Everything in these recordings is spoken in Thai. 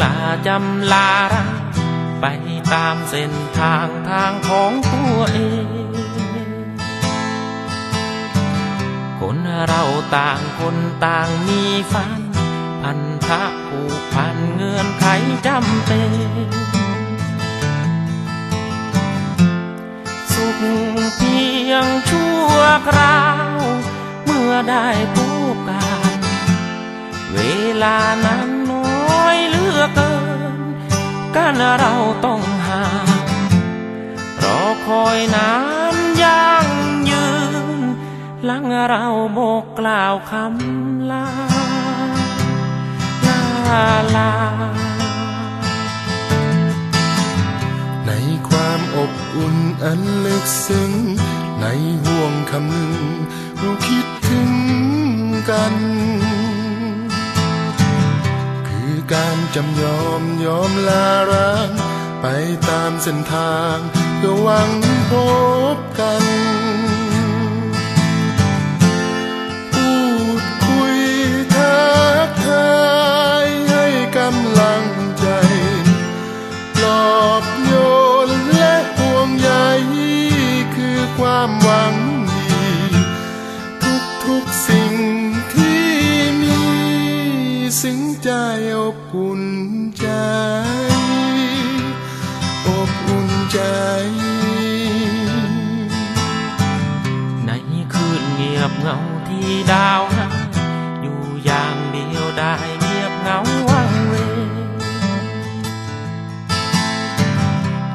ลาจำลารักไปตามเส้นทางทางของตัวเอง คนเราต่างคนต่างมีฝัน พันธะผูกพันเงื่อนไขจำเป็น สุขเพียงชั่วคราว เมื่อได้พบกัน เวลานั้นานเราต้องห่างรอคอยนานยังยืนหลังเราบอกกล่าวคำลาลาลา ในความอบอุ่นอันลึกซึ้ง การจำยอมยอมลาร้าง ไปตามเส้นทางเพื่อหวังพบกัน พูดคุยทักทายให้กำลังใจปลอบโยนและห่วงใยคือความหวัง ใจอบอุ่นใจ อบอุ่นใจ ในคืนเงียบเงาที่ดาวอยู่อย่างเดียวได้เงียบเงาวังเว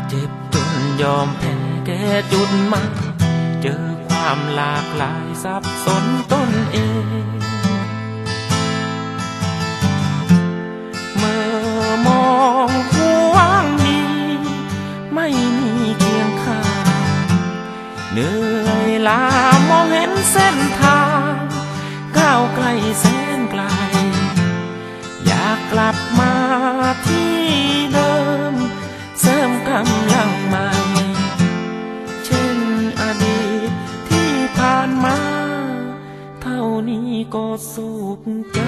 เจ็บจนยอมแพ้แก่จุดมายเจอความหลากหลายสับสนต้น เหนื่อยลามองเห็นเส้นทางก้าวไกลแสนไกล อยากกลับมาที่เดิม เสริมกำลังใหม่ เช่นอดีตที่ผ่านมา เท่านี้ก็สุขใจ